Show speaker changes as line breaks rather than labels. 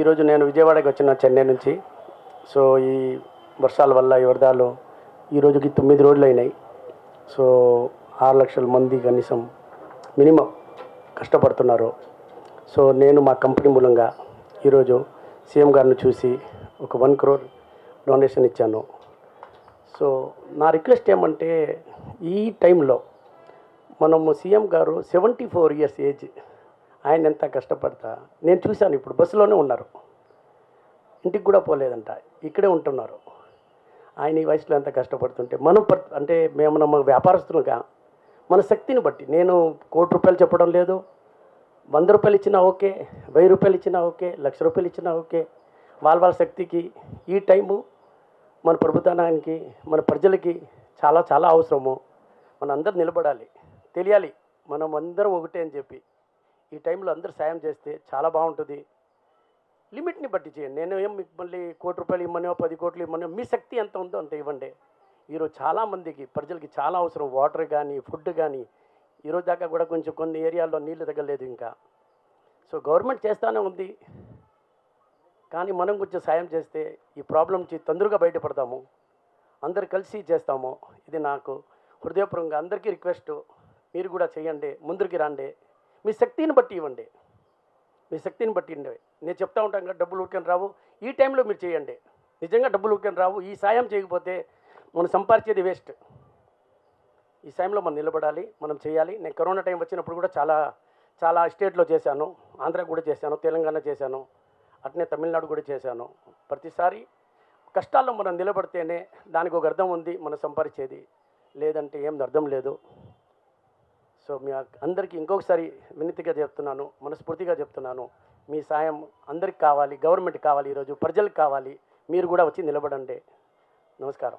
ఈరోజు నేను విజయవాడకి వచ్చిన చెన్నై నుంచి. సో ఈ వర్షాల వల్ల ఈ వరదలు ఈరోజుకి తొమ్మిది రోజులు అయినాయి. సో ఆరు లక్షల మంది కనీసం మినిమం కష్టపడుతున్నారు. సో నేను మా కంపెనీ మూలంగా ఈరోజు సీఎం గారిని చూసి ఒక వన్ క్రోర్ డొనేషన్ ఇచ్చాను. సో నా రిక్వెస్ట్ ఏమంటే ఈ టైంలో మనము సీఎం గారు సెవెంటీ ఫోర్ ఇయర్స్ ఏజ్ ఆయన ఎంత కష్టపడతా? నేను చూశాను ఇప్పుడు బస్సులోనే ఉన్నారు. ఇంటికి కూడా పోలేదంట ఇక్కడే ఉంటున్నారు. ఆయన ఈ వయసులో ఎంత కష్టపడుతుంటే మనం అంటే మేము నమ్మ వ్యాపారస్తులుగా మన శక్తిని బట్టి. నేను కోటి రూపాయలు చెప్పడం లేదు వంద రూపాయలు ఇచ్చినా ఓకే వెయ్యి రూపాయలు ఇచ్చినా ఓకే లక్ష రూపాయలు ఇచ్చినా ఓకే. వాళ్ళ వాళ్ళ శక్తికి ఈ టైము మన ప్రభుత్వానికి మన ప్రజలకి చాలా చాలా అవసరము. మన అందరు నిలబడాలి తెలియాలి మనం అందరం ఒకటే అని చెప్పి. ఈ టైంలో అందరూ సాయం చేస్తే చాలా బాగుంటుంది. లిమిట్ని బట్టి చేయండి. నేను ఏం మీకు మళ్ళీ కోటి రూపాయలు ఇమ్మనో పది కోట్లు ఇమ్మనో మీ శక్తి ఎంత ఉందో అంత ఇవ్వండి. ఈరోజు చాలామందికి ప్రజలకి చాలా అవసరం. వాటర్ కానీ ఫుడ్ కానీ ఈరోజు దాకా కూడా కొంచెం కొన్ని ఏరియాల్లో నీళ్ళు తగ్గలేదు ఇంకా. సో గవర్నమెంట్ చేస్తానే ఉంది. కానీ మనం కొంచెం సాయం చేస్తే ఈ ప్రాబ్లం నుంచి తొందరగా బయటపడతాము. అందరు కలిసి చేస్తాము. ఇది నాకు హృదయపూర్వకంగా అందరికీ రిక్వెస్ట్. మీరు కూడా చేయండి. ముందరికి రండి. మీ శక్తిని బట్టి ఇవ్వండి. మీ శక్తిని బట్టి ఇవ్వండి. నేను చెప్తా ఉంటాను కదా డబ్బులు ఉరికని రావు. ఈ టైంలో మీరు చేయండి. నిజంగా డబ్బులు ఉరికని రావు. ఈ సాయం చేయకపోతే మనం సంపాదించేది వేస్ట్. ఈ టైంలో మనం నిలబడాలి మనం చేయాలి. నేను కరోనా టైం వచ్చినప్పుడు కూడా చాలా చాలా స్టేట్లో చేశాను. ఆంధ్ర కూడా చేశాను తెలంగాణ చేశాను. అట్నే తమిళనాడు కూడా చేశాను. ప్రతిసారి కష్టాల్లో మనం నిలబడితేనే దానికి ఒక అర్థం ఉంది మనం సంపాదించేది. లేదంటే ఏం అర్థం లేదు. సో మీ అందరికీ ఇంకొకసారి వినతిగా చెప్తున్నాను మనస్ఫూర్తిగా చెప్తున్నాను. మీ సాయం అందరికి కావాలి గవర్నమెంట్ కావాలి ఈరోజు ప్రజలకు కావాలి. మీరు కూడా వచ్చి నిలబడండి. నమస్కారం.